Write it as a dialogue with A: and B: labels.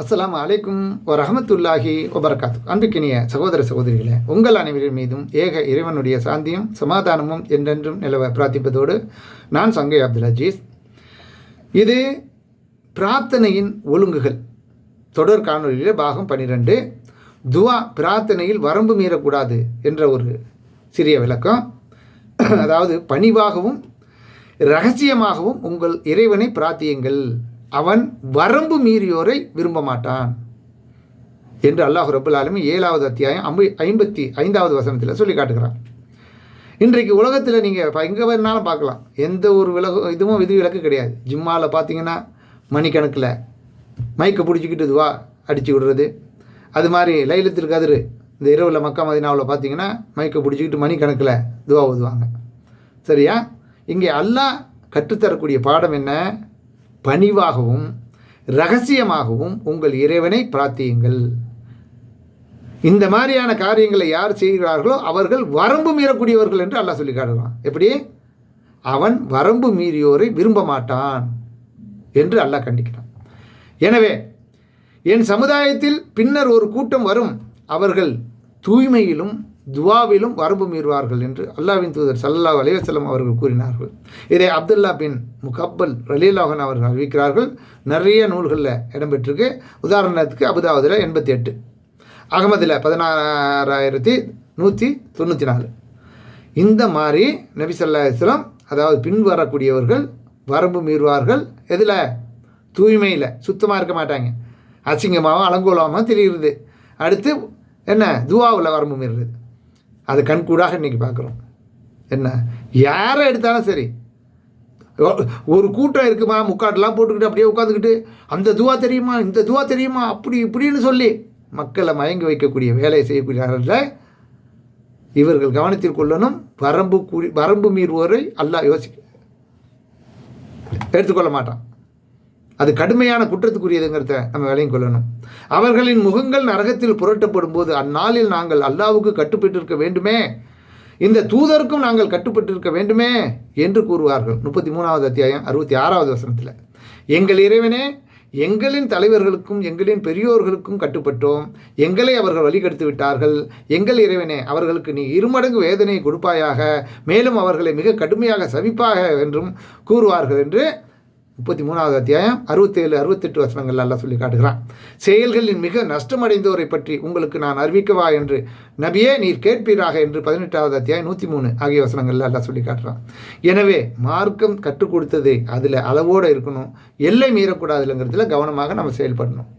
A: அஸ்லாம் அலைக்கும் வரஹமத்துல்லாஹி வபரகாத்து அன்புக்கினிய சகோதர சகோதரிகளே உங்கள் அனைவரின் மீதும் ஏக இறைவனுடைய சாந்தியும் சமாதானமும் என்றென்றும் நிலவ பிரார்த்திப்பதோடு நான் சங்கை அப்துல் அஜீஸ். இது பிரார்த்தனையின் ஒழுங்குகள். தொடர் காணொலியில் பாகம் பன்னிரெண்டு துவா பிரார்த்தனையில் வரம்பு மீறக்கூடாது என்ற ஒரு சிறிய விளக்கம். அதாவது பணிவாகவும் ரகசியமாகவும் உங்கள் இறைவனை பிரார்த்தியுங்கள். அவன் வரம்பு மீறியோரை விரும்ப மாட்டான். என்று அல்லாஹ் ரபுல் ஆலமி ஏழாவது அத்தியாயம் ஐம்பி ஐம்பத்தி ஐந்தாவது வசனத்தில் சொல்லி காட்டுகிறான். இன்றைக்கு உலகத்தில் நீங்கள் எங்கே வேணாலும் பார்க்கலாம். எந்த ஒரு விலகு இதுவும் விதி விலக்கு கிடையாது. ஜிம்மாவில் பார்த்தீங்கன்னா மணிக்கணக்கில் மைக்கை பிடிச்சிக்கிட்டு இதுவா அடித்து விடுறது. அது மாதிரி லைலத்தில் கதிர் இந்த இரவில் மக்கா மதினாவில் பார்த்தீங்கன்னா மைக்கை பிடிச்சிக்கிட்டு மணிக்கணக்கில் துவா ஓதுவாங்க சரியா? இங்கே அல்லாஹ் கற்றுத்தரக்கூடிய பாடம் என்ன? பணிவாகவும் ரகசியமாகவும் உங்கள் இறைவனை பிரார்த்தியுங்கள். இந்த மாதிரியான காரியங்களை யார் செய்கிறார்களோ அவர்கள் வரம்பு மீறக்கூடியவர்கள் என்று அல்லாஹ் சொல்லி காட்டுறான் எப்படி? அவன் வரம்பு மீறியோரை விரும்ப மாட்டான் என்று அல்லாஹ் கண்டிக்கிறான். எனவே என் சமுதாயத்தில் பின்னர் ஒரு கூட்டம் வரும். அவர்கள் தூய்மையிலும் துவாவிலும் வரம்பு மீறுவார்கள் என்று அல்லாவின் தூதர் சல்லா அலைவசல்லம் அவர்கள் கூறினார்கள். இதை அப்துல்லா பின் முகப்பல் ரலீலாகன் அவர்கள் அறிவிக்கிறார்கள். நிறைய நூல்களில் இடம்பெற்றிருக்கு உதாரணத்துக்கு அபுதாவதில் எண்பத்தி எட்டு அகமதில் பதினாறாயிரத்தி நூற்றி தொண்ணூற்றி நாலு. இந்த மாதிரி நபி சொல்லா இஸ்லாம் அதாவது பின்வரக்கூடியவர்கள் வரம்பு மீறுவார்கள். எதில்? தூய்மையில். சுத்தமாக இருக்க மாட்டாங்க. அசிங்கமாகவும் அலங்கோலமாகவும் தெரிகிறது அடுத்து என்ன? துவாவில் வரம்பு மீறுறது. அது கண்கூடாக இன்றைக்கி பார்க்குறோம். என்ன? யாரை எடுத்தாலும் சரி. ஒரு கூட்டம் இருக்குமா? முக்காட்டெலாம் போட்டுக்கிட்டு அப்படியே உட்காந்துக்கிட்டு அந்த துவா தெரியுமா? இந்த துவா தெரியுமா? அப்படி இப்படின்னு சொல்லி மக்களை மயங்கி வைக்கக்கூடிய வேலையை செய்யக்கூடியவர்கள் இவர்கள் கவனத்தில் கொள்ளணும். வரம்பு கூடி வரம்பு மீறுவோரை அல்லா யோசிக்க. எடுத்துக்கொள்ள மாட்டான். அது கடுமையான குற்றத்துக்குரியதுங்கிறத நம்ம விலையும் கொள்ளணும். அவர்களின் முகங்கள் நரகத்தில் புரட்டப்படும் போது அந்நாளில் நாங்கள் அல்லாவுக்கு கட்டுப்பட்டிருக்க வேண்டுமே? இந்த தூதருக்கும் நாங்கள் கட்டுப்பட்டிருக்க வேண்டுமே? என்று கூறுவார்கள். முப்பத்தி மூணாவது அத்தியாயம் அறுபத்தி ஆறாவது வசனத்தில். எங்கள் இறைவனே எங்களின் தலைவர்களுக்கும் எங்களின் பெரியோர்களுக்கும் கட்டுப்பட்டோம். எங்களை அவர்கள் வழிகெடுத்து விட்டார்கள். எங்கள் இறைவனே அவர்களுக்கு நீ இருமடங்கு வேதனையை கொடுப்பாயாக. மேலும் அவர்களை மிக கடுமையாக சவிப்பாக என்றும் கூறுவார்கள் என்று முப்பத்தி மூணாவது அத்தியாயம் அறுபத்தேழு அறுபத்தெட்டு வசனங்கள் எல்லாம் சொல்லி காட்டுகிறான். செயல்களின் மிக நஷ்டமடைந்தோரை பற்றி உங்களுக்கு நான் அறிவிக்கவா என்று? நபியே நீர் கேட்பீராக என்று பதினெட்டாவது அத்தியாயம் நூற்றி மூணு ஆகிய வசனங்களெல்லாம் சொல்லி காட்டுறான். எனவே மார்க்கம் கற்றுக் கொடுத்தது அதில் அளவோடு இருக்கணும். எல்லை மீறக்கூடாதுங்கிறதுல கவனமாக நம்ம செயல்படணும்.